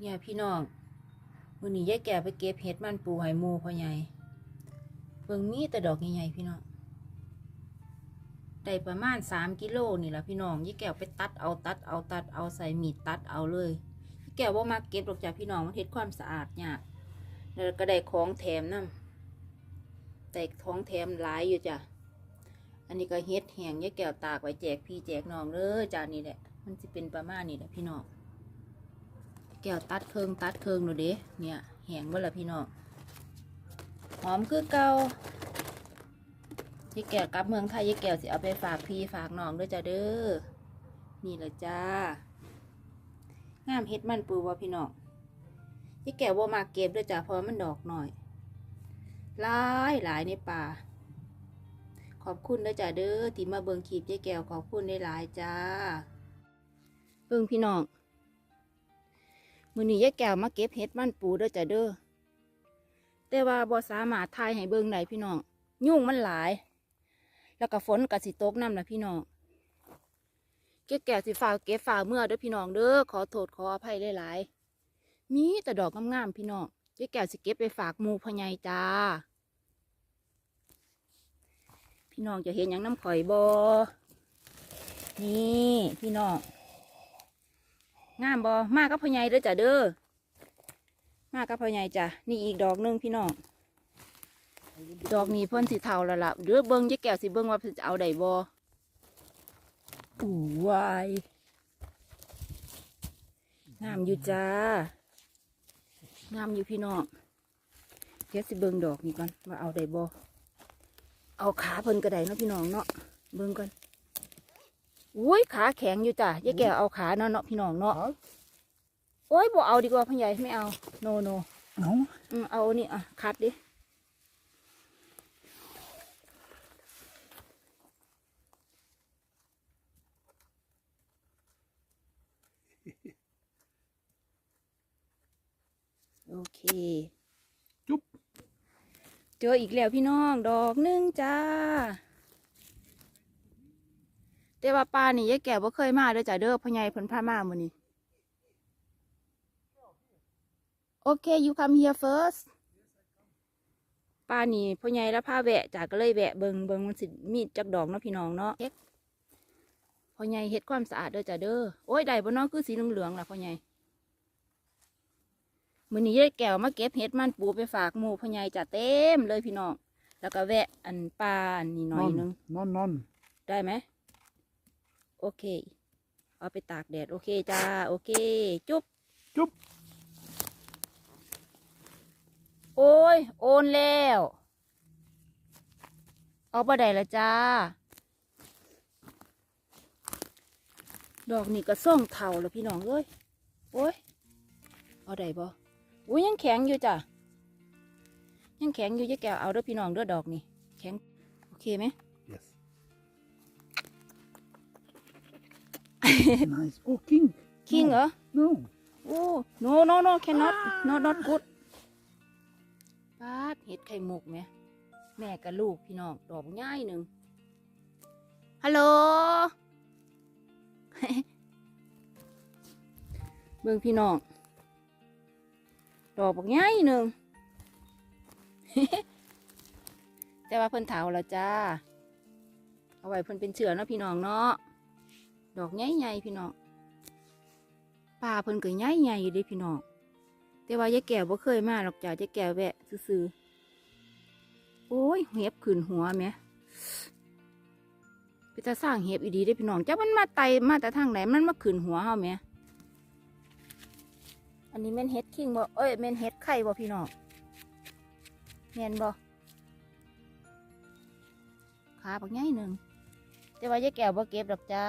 เนี่ยพี่น้องวันนี้ยายแก่ไปเก็บเห็ดมันปูไหหมูพ่อใหญ่เบิ่งมีแต่ดอกใหญ่ๆพี่น้องได้ประมาณสามกิโลนี่แหละพี่น้องยายแก้วไปตัดเอาตัดเอาตัดเอาใส่มีดตัดเอาเลยยายแก้วว่ามาเก็บดอกจากพี่น้องมันเฮ็ดความสะอาดยากแล้วก็ได้ของแถมนํแต่ของแถมหลายอยู่จ้ะอันนี้ก็เฮ็ดแห้งยายแก้วตากไว้แจกพี่แจกน้องเลยจ้านี่แหละมันจะเป็นประมาณนี้แหละพี่น้อง ก้วตัดเครื่องตัดเครื่องหนูเด้เนี่ยแหงเบ่ละพี่น้องหอมคือเก่ายี่แก้วกลับเมืองไทยยี่แก้วสิเอาไปฝากพี่ฝากน้องด้วยจ้าเด้อนี่แหละจ้างามเฮ็ดมันปูว่พี่น้องยี่แก้วว่ามาเก็บด้วยจ้าเพราะมันดอกหน่อยหลายหลายในป่าขอบคุณด้วยจ้าเด้อที่มาเบิ่งคลิปยี่แก้วขอบคุณได้หลายจ้าเบิ่งพี่น้อง มือนี้ยายแก้วมาเก็บเห็ดมันปูเด้อจ้ะเด้อแต่ว่าบ่สามารถถ่ายให้เบิ่งได้พี่น้อง ยุ่งมันหลาย แล้วก็ฝนก็สิตกน้ำนะพี่น้องเก็บแก้วสิฝ่ากเก็บฝ่าเมื่อเด้อพี่น้องเด้อขอโทษขออภัยหลายๆมีแต่ดอกงามๆพี่น้องยายแก้วสิเก็บไปฝากมูพ่อใหญ่จ้า พี่น้องจะเห็นหยังน้ำข่อยบ่นี่ พี่น้อง งามบอมากกับพ่อใหญ่เด้อจ้ะเด้อมากกับพ่อใหญ่จ้ะนี่อีกดอกหนึงพี่น้องดอกนี้เพิ่นสีเทาแล้วล่ะเดี๋ยวเบิ้งยายแก้วสิเบิ้งว่าจะเอาได้บ่อู้วายงามอยู่จ้างามอยู่พี่น้องเดี๋ยวสิเบิ้งดอกนี้ก่อนว่าเอาได้บ่เอาขาเพิ่นก็ไดเนาะพี่น้องเนาะเบิ้งก่อน อุ้ยขาแข็งอยู่จ้ะยายแก้วเอาขาเนาะเนาะพี่น้องเนาะ Ja. โอ้ยบ่เอาดีกว่าพ่อใหญ่ไม่เอาโนโน No. อืมเอาอันนี่อะคัดดิโอเค จุ๊บเจออีกแล้วพี่น้อง ดอกหนึงจ้า แต่ว่าป้านี่ยายแก่บ่เคยมาเด้อจ้ะเด้อพ่อใหญ่เพิ่นพามามื้อนี้โอเค you come here first ป้านี่พ่อใหญ่แล้วพาแวะจ้ะก็เลยแวะเบิงเบิงมันสิมีจักดอกเนาะพี่น้องเนาะเฮ็ดพ่อใหญ่เฮ็ดความสะอาดเด้อจ้ะเด้อโอ้ยได้บ่เนาะคือสีเหลืองๆล่ะพ่อใหญ่มื้อนี้ยายแก้วมาเก็บเห็ดมันปูไปฝากหมู่พ่อใหญ่จ้ะเต็มเลยพี่น้องแล้วก็แวะอันปลาอันนี้หน่อยนึง Non, non. ได้ไหม โอเค เอาไปตากแดด โอเคจ้า โอเค จุ๊บ จุ๊บ โอ้ย โอนแล้ว เอาไปได้ละจ้า ดอกนี่ก็ส่งเท่าแล้วพี่น้องเอ้ย โอ้ย เอาได้บ่อุ้ยยังแข็งอยู่จ้ะ ยังแข็งอยู่จะแกวเอาเด้อพี่น้องเด้อดอกนี่ แข็ง โอเคไหม nice. Oh, king. คิงเหรอ No. โอ้ no no no cannot not not good ปาดเห็ดไข่มุกไหมแม่กับลูกพี่น้องดอกง่ายหนึ่งฮัลโหลเบิ่งพี่น้องดอกบักง่ายหนึ่งแต่ว่าเพิ่นเถาแล้วจ้า เอาไว้เพิ่นเป็นเชื้อเนาะพี่น้องเนาะ ดอกใหญ่ๆพี่น้องป่าเพิ่นก็ใหญ่ใหญ่อยู่เด้พี่น้องแต่ว่ายายแก้วบ่เคยมาหรอกจ้ะยายแก้วแวะซื่อๆโอ้ยเห็บขึ้นหัวแหม่ไปตาสร้างเห็บอีดีเด้พี่น้องจักมันมาไตมาแต่ทางไหนมันมาขึ้นหัวเฮาแหม่อันนี้แม่นเห็ดคิงบ่เอ้ยแม่นเห็ดไข่บ่พี่น้องแม่นบ่ขาบักใหญ่หนึ่งแต่ว่ายายแก้วบ่เก็บดอกจ้า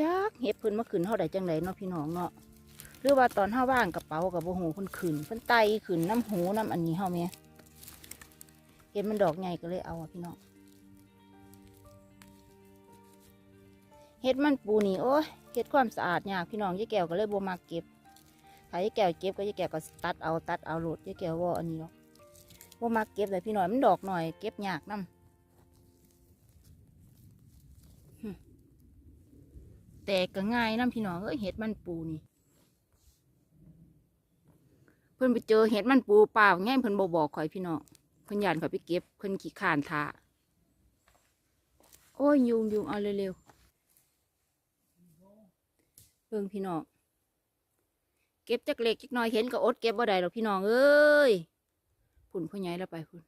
จักเห็บเพิ่นมาขึ้นเท่าใดจังไดเนาะพี่น้องเนาะหรือว่าตอนเฮาว่างกระเป๋ากับโบหูเพิ่นขึ้นเพิ่นไตขึ้นน้ำหูน้ำอันนี้เฮาแหม่เห็นมันดอกใหญ่ก็เลยเอาอะพี่น้องเฮ็ดมันปูนี่โอ้ยเฮ็ดความสะอาดยากพี่น้องยายแก้วก็เลยบ่มักเก็บถ้ายายแก้วเก็บก็ยายแก้วก็ตัดเอาตัดเอาโลดยายแก้วว่าอันนี้หรอกบ่มักเก็บเลยพี่น้อยมันดอกหน่อยเก็บยากนํ แต่ก็ง่ายน้ำพี่น้องเอ้ยเห็ดมันปูนี่ เพิ่นไปเจอเห็ดมันปูเปล่าง่ายเพิ่นบ่บอกข่อยพี่น้องเพิ่นยานข่อยไปเก็บเพิ่นขี้ข้านทาโอ้ยยุงยุงเอาเร็วๆเบิ่งพี่น้องเก็บจักเล็กจักน้อยเห็นก็อดเก็บบ่ได้หรอกพี่น้องเอ้ยพุ่นพ่อใหญ่แล้วไปพุ่น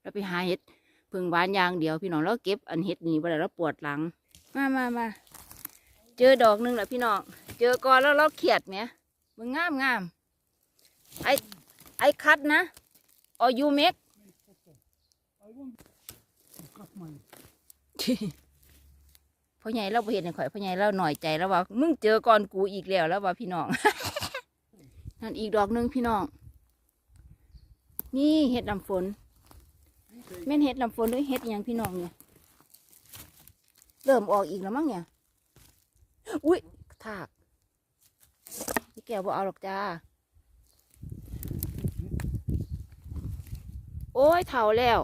แล้วไปหาเห็ดเพิ่งหวานยางเดียวพี่น้องแล้วเก็บอันเห็ดนี่บ่ได้แล้วปวดหลัง มามามา เจอดอกหนึงแหละพี่น้อง เจอก่อนแล้วเราเขียดไหมมึงงามงามไอไอคัดนะออยูเมก I want to cut mine. พ่อใหญ่เราบ่เห็นให้ข่อยพ่อใหญ่เราหน่อยใจแล้วว่ามึงเจอก่อนกูอีกแล้วแล้วว่าพี่น้องนั่นอีกดอกหนึงพี่น้อง นี่เห็ดลำฝนแม่นเห็ดลำฝนหรือเห็ดอิหยังพี่น้องเนี่ยเริ่มออกอีกแล้วมั้งเนี่ย อุ้ยถากพี่แก้วบ่เอาหรอกจ้า โอ้ยเท่าแล้ว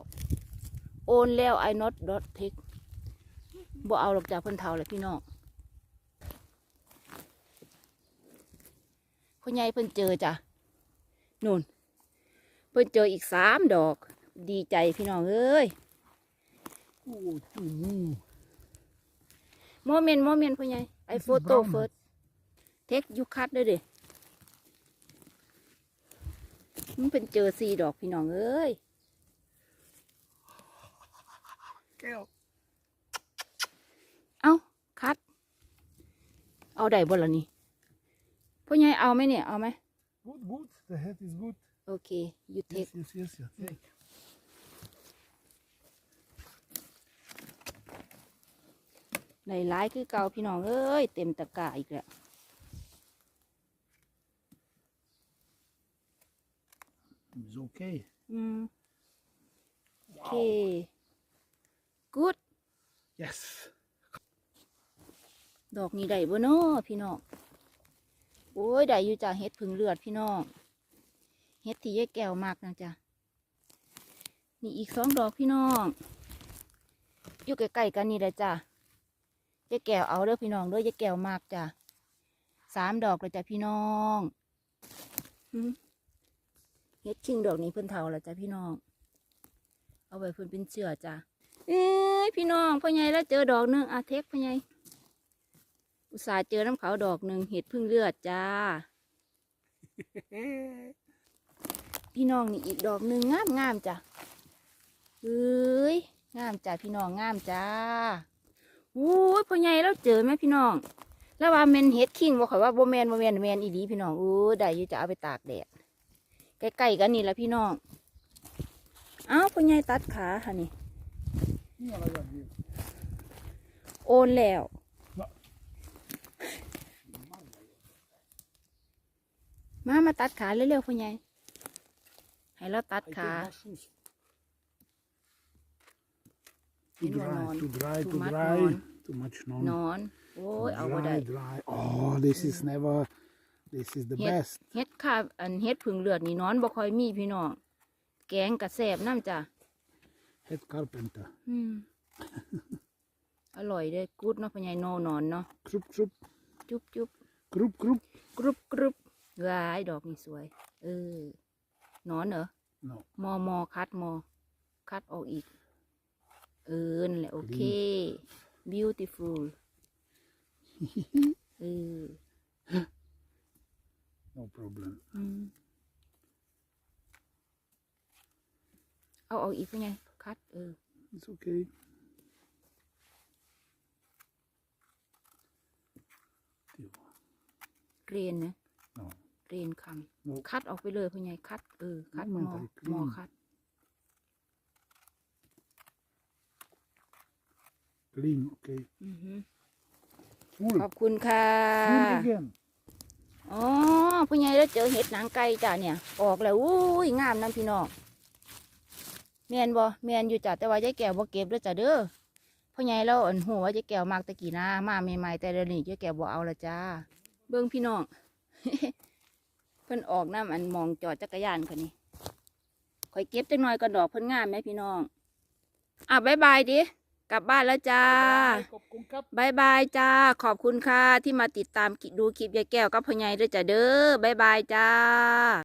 โอนแล้วไอ้ not dot take บ่เอาหรอกจ้าเพิ่นเท่าเลยพี่น้องพ่อใหญ่เพิ่นเจอจ้ะนู่น เพิ่นเจออีกสามดอก ดีใจพี่น้องเอ้ย Oh, too move. โมเมนต์โมเมนต์พ่อใหญ่ ไอ This is โฟโต้ brown. เฟิร์สเทคยูคัดด้วยดิมันเป็นเจอสี่ดอกพี่น้องเอ้ย Kale. เอาคัด เอาได้บ่ล่ะนี่พ่อใหญ่เอาไหมเนี่ย เอาไหม Good, good. The head is good. โอเคยูเทค Yes, yes, yes, yes. หลายๆคือเก่าพี่น้องเอ้ยเต็มตะกร้าอีกแล้ว It's okay. อืมโอเคกูด Yes. ดอกนี้ได้บ่เนาะพี่น้องโอ้ยได้อยู่จ้ะเฮ็ดผึ่งเลือดพี่น้องเฮ็ดที่ยายแก้วมากนะจ๊ะนี่อีกสองดอกพี่น้องอยู่ใกล้ๆกันนี่แหละจ้ะ ยายแก้วเอาเด้อพี่น้องเด้อยายแก้วมากจ้ะสามดอกเลยจ้ะพี่น้องหึเฮ็ดคิงดอกนี้เพิ่นเท่าแล้วจ้ะพี่น้อง เอาไว้เพิ่นเป็นเชือจ้ะเอ้ยพี่น้องพ่อใหญ่แล้วเจอดอกหนึงอาเทคพ่อใหญ่อุตส่าห์เจอน้ำขาวดอกหนึ่งเห็ดพึ่งเลือดจ้า พี่น้องนี่อีกดอกหนึ่งงามงามๆจ้ะเอ้ยงามจ้ะพี่น้องงามจ้า อู้ยพ่อใหญ่แล้วเจอไหมพี่น้อง แล้วว่าเมนเห็ดคิงบอกข่อยว่าโบแมนโบแมนแมนอีดีพี่น้องอู้ได้อยู่จะเอาไปตากแดดใกล้ๆกันนี่แหละพี่น้อง เอ้าพ่อใหญ่ตัดขาค่ะนี่ Yeah, like that, yeah. โอนแล้วมามาตัดขาเร็วๆพ่อใหญ่ให้เราตัด I take ขา Too the dry, non. too dry, Too too much dry. non. Too much น non. อนโอ้ยเอาบ่ได้ Dry, dry. Oh, this is never. This is the Here. best. เฮ็ดข้าอันเฮ็ดผึ่งเลือดนี่นอนบ่ค่อยมีพี่น้องแกงกระแสบน้ำจ้ะ Head carpenter. อืมอร่อยเลยกูดเนาะพ่อใหญ่โนนอนเนาะ Krup, krup. จุ๊บจุ๊บ Krup, krup. กรุบกรุบว้ายดอกนี่สวย เออนอนเหรอ No. มอมอคัดมอ คัดออกอีก เออนั่นแหละโอเค beautiful เออ No problem. อืมเอาออกอีกเป็นไงคัดเออ It's okay. เกรนนะ No. เกรนค No. ำคัดออกไปเลยเป็นไงคัดเออคัดมมันอไปคลีนมอคัด Clean, okay. อือฮึ Full. ขอบคุณค่ะ Full again. อ๋อผู้ใหญ่แล้วเจอเห็ดหนังไก่จ้ะเนี่ย ออกแล้วอุ้ยงามน้ำพี่น้องแมนบ่แมนอยู่จ้ะแต่ว่ายายแก้วบ่เก็บแล้วจ้ะเด้อพ่อใหญ่แล้วอันหัวยายแก้วมากตะกี้นะมาใหม่ๆแต่เดี๋ยวนี้ยายแก้วบ่เอาละจ้า เบิ่งพี่น้อง เพิ่นออกน้ำอันมองจอดจักรยานคนนี้ข่อยเก็บจังหน่อยก็ดอกเพิ่นงามไหมพี่น้องอะบายบายดิ กลับบ้านแล้วจ้า Bye, Kopkun Cup. บายบายจ้า ขอบคุณค่ะที่มาติดตามดูคลิปยายแก้วกับพ่อใหญ่ด้วยจ้ะเด้อบายบายจ้า